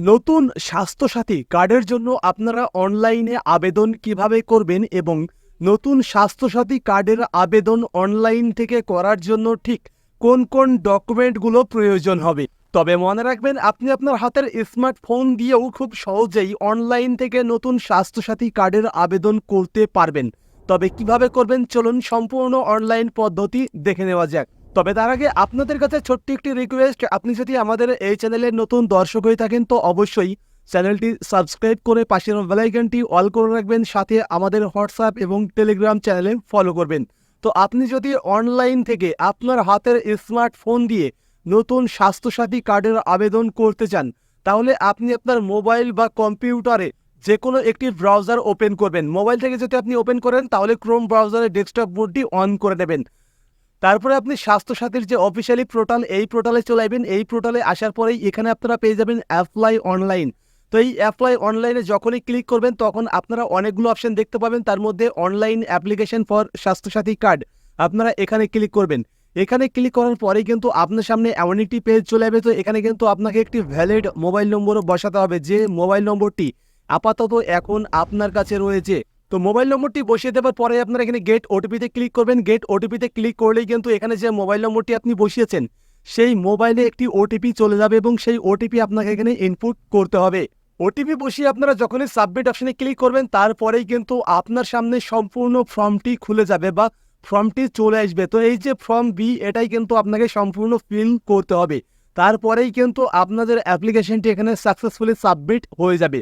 নতুন স্বাস্থ্যসাথী কার্ডের জন্য আপনারা অনলাইনে আবেদন কীভাবে করবেন এবং নতুন স্বাস্থ্যসাথী কার্ডের আবেদন অনলাইন থেকে করার জন্য ঠিক কোন কোন ডকুমেন্টগুলো প্রয়োজন হবে? তবে মনে রাখবেন, আপনি আপনার হাতের স্মার্টফোন দিয়েও খুব সহজেই অনলাইন থেকে নতুন স্বাস্থ্যসাথী কার্ডের আবেদন করতে পারবেন। তবে কীভাবে করবেন? চলুন সম্পূর্ণ অনলাইন পদ্ধতি দেখে নেওয়া যাক। তবে তার আগে আপনাদের কাছে ছোট্ট একটি রিকোয়েস্ট আপনি যদি আমাদের এই চ্যানেলের নতুন দর্শক হয়ে থাকেন, তো অবশ্যই চ্যানেলটি সাবস্ক্রাইব করে পাশের বেলাইকনটি অল করে রাখবেন, সাথে আমাদের হোয়াটসঅ্যাপ এবং টেলিগ্রাম চ্যানেলে ফলো করবেন। তো আপনি যদি অনলাইন থেকে আপনার হাতের স্মার্টফোন দিয়ে নতুন স্বাস্থ্যসাথী কার্ডের আবেদন করতে চান, তাহলে আপনি আপনার মোবাইল বা কম্পিউটারে যে কোনো একটি ব্রাউজার ওপেন করবেন। মোবাইল থেকে যদি আপনি ওপেন করেন, তাহলে ক্রোম ব্রাউজারের ডেস্কটপ মোডটি অন করে নেবেন তারপরে আপনি স্বাস্থ্যসাথীর যে অফিসিয়ালি পোর্টাল, এই পোর্টালে চলে আসবেন। এই পোর্টালে আসার পরেই এখানে আপনারা পেয়ে যাবেন অ্যাপ্লাই অনলাইন তো এই অ্যাপ্লাই অনলাইনে যখনই ক্লিক করবেন, তখন আপনারা অনেকগুলো অপশন দেখতে পাবেন। তার মধ্যে online application for Swasthya Sathi card আপনারা এখানে ক্লিক করবেন। এখানে ক্লিক করার পরেই কিন্তু আপনার সামনে এমন একটি পেজ চলে যাবে তো এখানে কিন্তু আপনাকে একটি ভ্যালিড মোবাইল নম্বরও বসাতে হবে। যে মোবাইল নম্বরটি আপাতত এখন আপনার কাছে রয়েছে তো মোবাইল নম্বরটি বসিয়ে দেওয়ার পরে আপনারা এখানে গেট ওটিপিতে ক্লিক করবেন। গেট ওটিপিতে ক্লিক করলেই কিন্তু এখানে যে মোবাইল নম্বরটি আপনি বসিয়েছেন, সেই মোবাইলে একটি ওটিপি চলে যাবে এবং সেই ওটিপি আপনাকে এখানে ইনপুট করতে হবে। ওটিপি বসিয়ে আপনারা যখনই সাবমিট অপশানে ক্লিক করবেন, তারপরেই কিন্তু আপনার সামনে সম্পূর্ণ ফর্মটি খুলে যাবে বা ফর্মটি চলে আসবে। তো এই যে ফর্ম বি এটাই কিন্তু আপনাকে সম্পূর্ণ ফিল করতে হবে। তারপরেই কিন্তু আপনাদের অ্যাপ্লিকেশনটি এখানে সাকসেসফুলি সাবমিট হয়ে যাবে।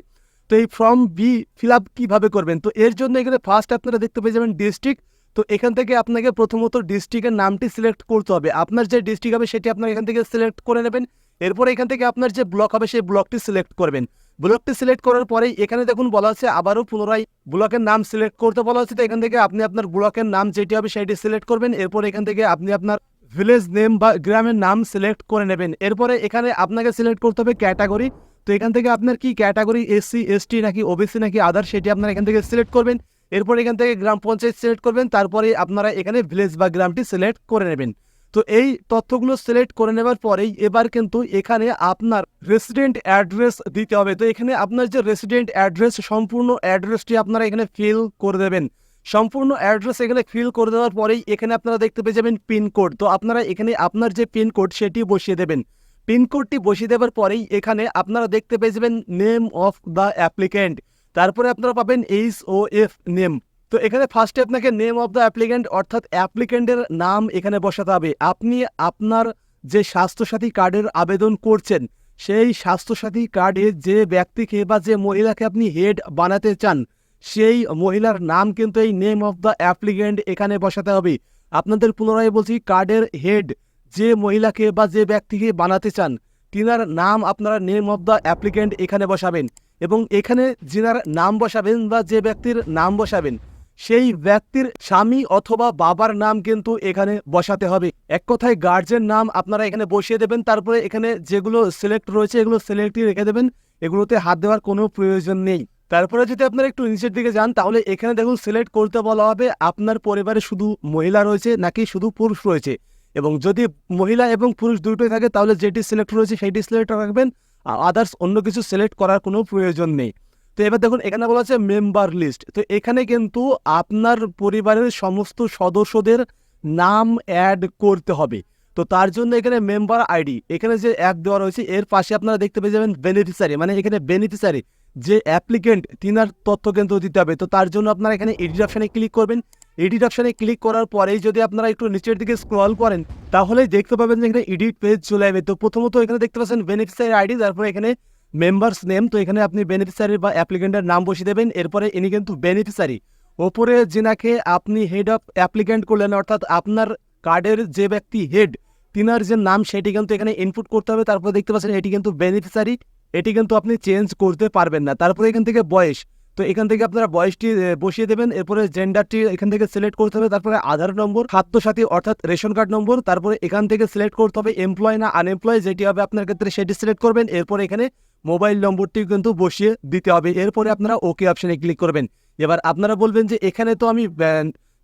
তো এই ফর্ম বি ফিল আপ কীভাবে করবেন? তো এর জন্য এখানে ফার্স্ট আপনারা দেখতে পেয়ে যাবেন ডিস্ট্রিক্ট তো এখান থেকে আপনাকে প্রথমত ডিস্ট্রিক্টের নামটি সিলেক্ট করতে হবে। আপনার যে ডিস্ট্রিক্ট হবে সেটি আপনার এখান থেকে সিলেক্ট করে নেবেন। এরপর এখান থেকে আপনার যে ব্লক হবে সেই ব্লকটি সিলেক্ট করবেন। ব্লকটি সিলেক্ট করার পরেই এখানে দেখুন বলা হচ্ছে আবারও পুনরায় ব্লকের নাম সিলেক্ট করতে বলা হচ্ছে। তো এখান থেকে আপনি আপনার ব্লকের নাম যেটি হবে সেটি সিলেক্ট করবেন। এরপর এখান থেকে আপনি আপনার ভিলেজ নেম বা গ্রামের নাম সিলেক্ট করে নেবেন। এরপরে এখানে আপনাকে সিলেক্ট করতে হবে ক্যাটাগরি তো এখান থেকে আপনার কি ক্যাটাগরি এসসি এসটি নাকি ওবিসি নাকি আদার সেটি আপনারা এখান থেকে সিলেক্ট করবেন। এরপর এখান থেকে গ্রাম পঞ্চায়েত সিলেক্ট করবেন, তারপরে আপনারা এখানে ভিলেজ বা গ্রামটি সিলেক্ট করে নেবেন। তো এই তথ্যগুলো সিলেক্ট করে নেবার পরেই এবার কিন্তু এখানে আপনার রেসিডেন্ট অ্যাড্রেস দিতে হবে। তো এখানে আপনার যে রেসিডেন্ট অ্যাড্রেস সম্পূর্ণ অ্যাড্রেসটি আপনারা এখানে ফিল করে দেবেন। সম্পূর্ণ অ্যাড্রেস এখানে ফিল করে দেওয়ার পরেই এখানে আপনারা দেখতে পেয়ে যাবেন পিনকোড তো আপনারা এখানে আপনার যে পিনকোড সেটি বসিয়ে দেবেন। পিনকোডটি বসিয়ে দেওয়ার পরেই এখানে আপনারা দেখতে পেয়ে যাবেন নেম অফ দ্য অ্যাপ্লিক্যান্ট। তারপরে আপনারা পাবেন এইচ ও এফ নেম। তো এখানে ফার্স্টে আপনাকে নেম অফ দ্য অ্যাপ্লিক্যান্ট অর্থাৎ অ্যাপ্লিক্যান্টের নাম এখানে বসাতে হবে। আপনি আপনার যে স্বাস্থ্যসাথী কার্ডের আবেদন করছেন, সেই স্বাস্থ্যসাথী কার্ডে যে ব্যক্তিকে বা যে মহিলাকে আপনি হেড বানাতে চান, সেই মহিলার নাম কিন্তু এই নেম অফ দ্য অ্যাপ্লিক্যান্ট এখানে বসাতে হবে। আপনাদের পুনরায় বলছি, কার্ডের হেড। যে মহিলাকে বা যে ব্যক্তিকে বানাতে চান, তিনার নাম আপনারা নেম অব দ্য অ্যাপ্লিক্যান্ট এখানে বসাবেন এবং এখানে যিনার নাম বসাবেন বা যে ব্যক্তির নাম বসাবেন, সেই ব্যক্তির স্বামী অথবা বাবার নাম কিন্তু এখানে বসাতে হবে। এক কথায় গার্জেন নাম আপনারা এখানে বসিয়ে দেবেন, তারপরে এখানে যেগুলো সিলেক্ট রয়েছে এগুলো সিলেক্টই রেখে দেবেন, এগুলোতে হাত দেওয়ার কোনো প্রয়োজন নেই। তারপরে যদি আপনারা একটু নিচের দিকে যান, তাহলে এখানে দেখুন সিলেক্ট করতে বলা হবে, আপনার পরিবারে শুধু মহিলা রয়েছে নাকি শুধু পুরুষ রয়েছে। এবং যদি মহিলা এবং পুরুষ দুটোই থাকে, তাহলে যেটি সিলেক্ট রয়েছে সেইটি সিলেক্ট রাখবেন। আর আদার্স অন্য কিছু সিলেক্ট করার কোনো প্রয়োজন নেই। তো এবার দেখুন, এখানে বলা আছে মেম্বার লিস্ট তো এখানে কিন্তু আপনার পরিবারের সমস্ত সদস্যদের নাম অ্যাড করতে হবে। তো তার জন্য এখানে মেম্বার আইডি এখানে যে অ্যাপ দেওয়া রয়েছে, এর পাশে আপনারা দেখতে পেয়ে যাবেন বেনিফিসারি মানে এখানে বেনিফিসারি যে অ্যাপ্লিকেন্ট তিনার তথ্য কিন্তু দিতে হবে, তো তার জন্য আপনারা এখানে এডিট অপশানে ক্লিক করবেন। এডিট অপশানে ক্লিক করার পরেই যদি আপনারা একটু নিচের দিকে স্ক্রল করেন, তাহলে দেখতে পাবেন যে এখানে এডিট পেজ চলে যাবে তো প্রথমত এখানে দেখতে পাচ্ছেন বেনিফিসিয়ারি আইডি তারপরে এখানে মেম্বার্স নেম তো এখানে আপনি বেনিফিসিয়ারি বা অ্যাপ্লিকেন্টের নাম বসিয়ে দেবেন। এরপরে ইনি কিন্তু বেনিফিসারি ওপরে যিনাকে আপনি হেড অফ অ্যাপ্লিকেন্ট করলেন, অর্থাৎ আপনার কার্ডের যে ব্যক্তি হেড তিনার যে নাম, সেটি কিন্তু এখানে ইনপুট করতে হবে। তারপরে দেখতে পাচ্ছেন এটি কিন্তু বেনিফিসারি এটি কিন্তু আপনি চেঞ্জ করতে পারবেন না। তারপরে এখান থেকে বয়স। তো এখান থেকে আপনারা বয়সটি বসিয়ে দেবেন। এরপরে জেন্ডারটি এখান থেকে সিলেক্ট করতে হবে। তারপরে আধার নম্বর খাদ্যসাথী অর্থাৎ রেশন কার্ড নম্বর। তারপরে এখান থেকে সিলেক্ট করতে হবে এমপ্লয় না আনএমপ্লয় যেটি হবে আপনার ক্ষেত্রে সেটি সিলেক্ট করবেন। এরপর এখানে মোবাইল নম্বরটি কিন্তু বসিয়ে দিতে হবে। এরপরে আপনারা ওকে অপশানে ক্লিক করবেন। এবার আপনারা বলবেন যে, এখানে তো আমি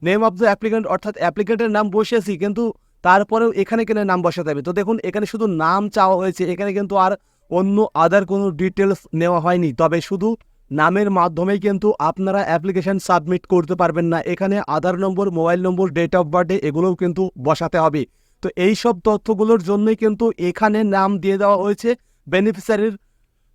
নেম অফ দ্য অ্যাপ্লিকেন্ট অর্থাৎ অ্যাপ্লিকেন্টের নাম বসিয়েছি, কিন্তু তারপরেও এখানে কেন নাম বসাতে হবে? তো দেখুন, এখানে শুধু নাম চাওয়া হয়েছে। এখানে কিন্তু আর অন্য আদার কোনো ডিটেলস নেওয়া হয়নি। তবে শুধু নামের মাধ্যমেই কিন্তু আপনারা অ্যাপ্লিকেশন সাবমিট করতে পারবেন না। এখানে Aadhaar number mobile number date of birthday এগুলোও কিন্তু বসাতে হবে। তো এই সব তথ্যগুলোর জন্যই কিন্তু এখানে নাম দিয়ে দেওয়া হয়েছে বেনিফিসারির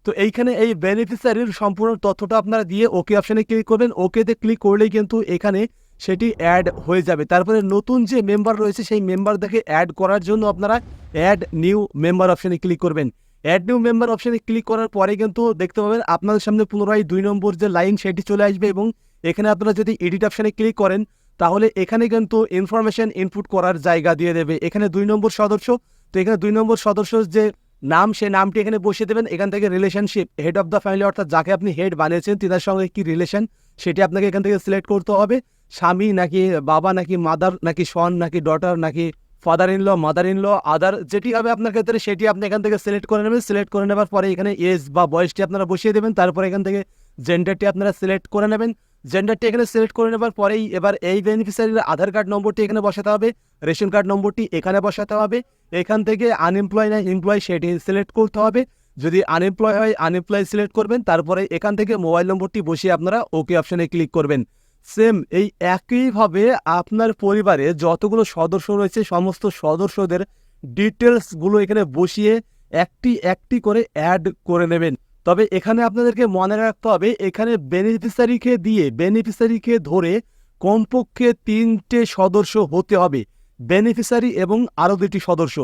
তো এইখানে এই বেনিফিসারির সম্পূর্ণ তথ্যটা আপনারা দিয়ে ওকে অপশানে ক্লিক করবেন। ওকেতে ক্লিক করলেই কিন্তু এখানে সেটি অ্যাড হয়ে যাবে। তারপরে নতুন যে মেম্বার রয়েছে, সেই মেম্বার দেখে অ্যাড করার জন্য আপনারা অ্যাড নিউ মেম্বার অপশানে ক্লিক করবেন। অ্যাড নিউ মেম্বার অপশানে ক্লিক করার পরে কিন্তু দেখতে পাবেন আপনাদের সামনে পুনরায় দুই নম্বর যে লাইন সেটি চলে আসবে এবং এখানে আপনারা যদি এডিট অপশানে ক্লিক করেন, তাহলে এখানে কিন্তু ইনফরমেশন ইনপুট করার জায়গা দিয়ে দেবে। এখানে দুই নম্বর সদস্য, তো এখানে দুই নম্বর সদস্য যে নাম, সে নামটি এখানে বসিয়ে দেবেন। এখান থেকে relationship head of the family অর্থাৎ যাকে আপনি হেড বানিয়েছেন, তিনার সঙ্গে কি রিলেশন সেটি আপনাকে এখান থেকে সিলেক্ট করতে হবে। স্বামী নাকি বাবা, নাকি মাদার নাকি সন নাকি ডটার নাকি father in law mother in law other যেটি হবে আপনার ক্ষেত্রে সেটি আপনি এখান থেকে সিলেক্ট করে নেবেন। সিলেক্ট করে নেবার পরে এখানে এজ বা বয়সটি আপনারা বসিয়ে দেবেন। তারপরে এখান থেকে জেন্ডারটি আপনারা সিলেক্ট করে নেবেন। জেন্ডারটি এখানে সিলেক্ট করে নেবার পরেই এবার এই বেনিফিশিয়ারির আধার কার্ড নম্বরটি এখানে বসাতে হবে। রেশন কার্ড নম্বরটি এখানে বসাতে হবে। এখান থেকে আনএমপ্লয় না এমপ্লয় সেটি সিলেক্ট করতে হবে। যদি আনএমপ্লয় হয় আনএমপ্লয় সিলেক্ট করবেন। তারপরে এখান থেকে মোবাইল নম্বরটি বসিয়ে আপনারা ওকে অপশানে ক্লিক করবেন। সেম, এই একইভাবে আপনার পরিবারে যতগুলো সদস্য রয়েছে, সমস্ত সদস্যদের ডিটেলসগুলো এখানে বসিয়ে একটি একটি করে অ্যাড করে নেবেন। তবে এখানে আপনাদেরকে মনে রাখতে হবে, এখানে বেনিফিসারিকে দিয়ে বেনিফিসারিকে ধরে কমপক্ষে তিনটে সদস্য হতে হবে। বেনিফিসারি এবং আরও দুটি সদস্য।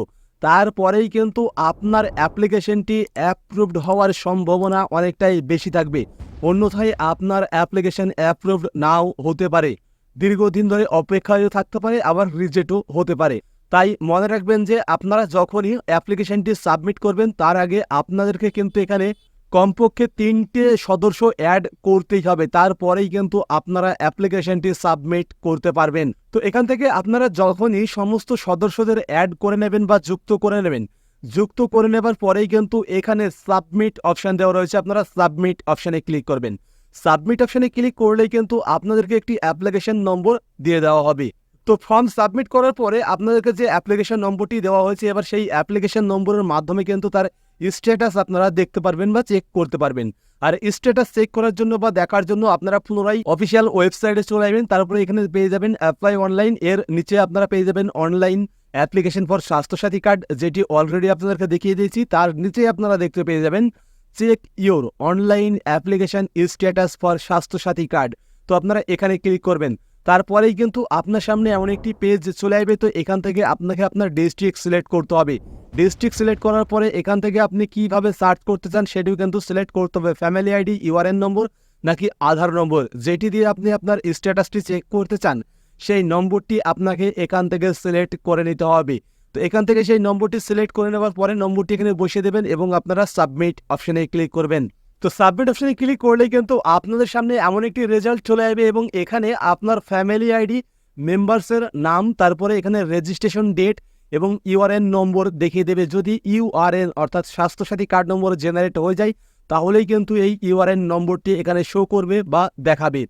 তারপরেই কিন্তু আপনার অ্যাপ্লিকেশনটি অ্যাপ্রুভড হওয়ার সম্ভাবনা অনেকটাই বেশি থাকবে। অন্যথায় আপনার অ্যাপ্লিকেশন অ্যাপ্রুভড নাও হতে পারে। দীর্ঘদিন ধরে অপেক্ষায়ও থাকতে পারে, আবার রিজেক্টও হতে পারে। তাই মনে রাখবেন যে আপনারা যখনই অ্যাপ্লিকেশনটি সাবমিট করবেন, তার আগে আপনাদেরকে কিন্তু এখানে কমপক্ষে তিনটে সদস্য অ্যাড করতেই হবে, তারপরেই কিন্তু আপনারা অ্যাপ্লিকেশনটি সাবমিট করতে পারবেন। তো এখান থেকে আপনারা যখনই সমস্ত সদস্যদের অ্যাড করে নেবেন বা যুক্ত করে নেবেন, যুক্ত করে নেবার পরেই কিন্তু এখানে সাবমিট অপশান দেওয়া রয়েছে, আপনারা সাবমিট অপশানে ক্লিক করবেন। সাবমিট অপশানে ক্লিক করলেই কিন্তু আপনাদেরকে একটি অ্যাপ্লিকেশন নম্বর দিয়ে দেওয়া হবে। তো ফর্ম সাবমিট করার পরে আপনাদেরকে যে অ্যাপ্লিকেশন নম্বরটি দেওয়া হয়েছে, এবার সেই অ্যাপ্লিকেশন নম্বরের মাধ্যমে কিন্তু তার স্ট্যাটাস আপনারা দেখতে পারবেন বা চেক করতে পারবেন। আর স্ট্যাটাস চেক করার জন্য বা দেখার জন্য আপনারা পুনরায় অফিসিয়াল ওয়েবসাইটে চলে যাবেন তারপরে এখানে পেয়ে যাবেন অ্যাপ্লাই অনলাইন এর নিচে আপনারা পেয়ে যাবেন online application for Swasthya Sathi card যেটি অলরেডি আপনাদেরকে দেখিয়ে দিয়েছি, তার নিচে আপনারা দেখতে পেয়ে যাবেন check your online application status for Swasthya Sathi card তো আপনারা এখানে ক্লিক করবেন তারপরেই কিন্তু আপনার সামনে এমন একটি পেজ চলে আসবে। তো এখান থেকে আপনাকে আপনার ডিস্ট্রিক্ট সিলেক্ট করতে হবে। ডিস্ট্রিক্ট সিলেক্ট করার পরে এখান থেকে আপনি কীভাবে সার্চ করতে চান সেটিও কিন্তু সিলেক্ট করতে হবে। ফ্যামিলি আইডি ইউআরএন নম্বর নাকি আধার নম্বর যেটি দিয়ে আপনি আপনার স্ট্যাটাসটি চেক করতে চান, সেই নম্বরটি আপনাকে এখান থেকে সিলেক্ট করে নিতে হবে। তো এখান থেকে সেই নম্বরটি সিলেক্ট করে নেওয়ার পরে নম্বরটি এখানে বসিয়ে দেবেন এবং আপনারা সাবমিট অপশানে ক্লিক করবেন। তো সাবমিট অপশনে ক্লিক করলেই কিন্তু আপনাদের সামনে এমন একটি রেজাল্ট চলে আসবে এবং এখানে আপনার ফ্যামিলি আইডি মেম্বার্সের নাম, তারপরে এখানে রেজিস্ট্রেশন ডেট এবং ইউআরএন নম্বর দেখিয়ে দেবে। যদি ইউআরএন অর্থাৎ স্বাস্থ্যসাথী কার্ড নম্বর জেনারেট হয়ে যায়, তাহলেই কিন্তু এই ইউআরএন নম্বরটি এখানে শো করবে বা দেখাবে।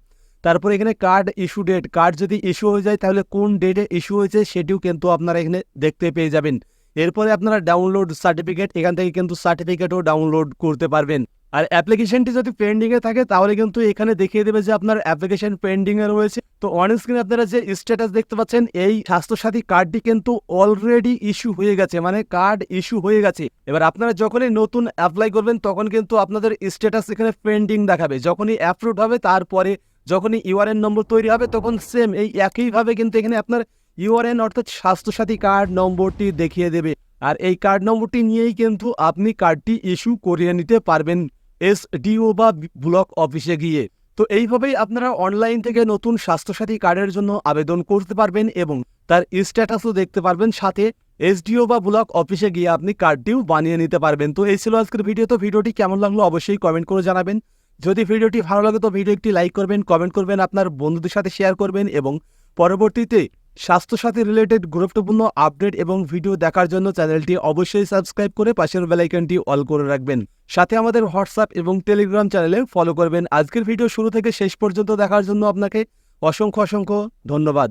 তারপরে এখানে কার্ড ইস্যু ডেট কার্ড যদি ইস্যু হয়ে যায়, তাহলে কোন ডেটে ইস্যু হয়েছে সেটিও কিন্তু আপনারা এখানে দেখতে পেয়ে যাবেন। এরপরে আপনারা ডাউনলোড সার্টিফিকেট এখান থেকে কিন্তু সার্টিফিকেটও ডাউনলোড করতে পারবেন। আর অ্যাপ্লিকেশনটি যদি পেন্ডিংয়ে থাকে, তাহলে কিন্তু এখানে দেখিয়ে দেবে যে আপনার অ্যাপ্লিকেশন পেন্ডিংয়ে রয়েছে। তো অন স্ক্রিনে আপনারা যে স্ট্যাটাস দেখতে পাচ্ছেন, এই স্বাস্থ্যসাথী কার্ডটি কিন্তু অলরেডি ইস্যু হয়ে গেছে মানে কার্ড ইস্যু হয়ে গেছে। এবার আপনারা যখনই নতুন অ্যাপ্লাই করবেন, তখন কিন্তু আপনাদের স্ট্যাটাস এখানে পেন্ডিং দেখাবে। যখনই অ্যাপ্রুভ হবে, তারপরে যখনই ইউআরএন নম্বর তৈরি হবে, তখন সেম এই একইভাবে কিন্তু এখানে আপনার ইউআরএন অর্থাৎ স্বাস্থ্যসাথী কার্ড নম্বরটি দেখিয়ে দেবে। আর এই কার্ড নম্বরটি নিয়েই কিন্তু আপনি কার্ডটি ইস্যু করিয়ে নিতে পারবেন। এসডিও বা ব্লক অফিসে গিয়ে। তো এইভাবেই আপনারা অনলাইন থেকে নতুন স্বাস্থ্যসাথী কার্ডের জন্য আবেদন করতে পারবেন এবং তার স্ট্যাটাসও দেখতে পারবেন, সাথে এসডিও বা ব্লক অফিসে গিয়ে আপনি কার্ডটিও বানিয়ে নিতে পারবেন। তো এই ছিল আজকের ভিডিও। তো ভিডিওটি কেমন লাগল অবশ্যই কমেন্ট করে জানাবেন। যদি ভিডিওটি ভালো লাগে তো ভিডিও একটি লাইক করবেন, কমেন্ট করবেন, আপনার বন্ধুদের সাথে শেয়ার করবেন এবং পরবর্তীতে স্বাস্থ্যসাথী রিলেটেড গুরুত্বপূর্ণ আপডেট এবং ভিডিও দেখার জন্য চ্যানেলটি অবশ্যই সাবস্ক্রাইব করে পাশের বেলাইকনটি অল করে রাখবেন। সাথে আমাদের হোয়াটসঅ্যাপ এবং টেলিগ্রাম চ্যানেলে ফলো করবেন। আজকের ভিডিও শুরু থেকে শেষ পর্যন্ত দেখার জন্য আপনাকে অসংখ্য অসংখ্য ধন্যবাদ।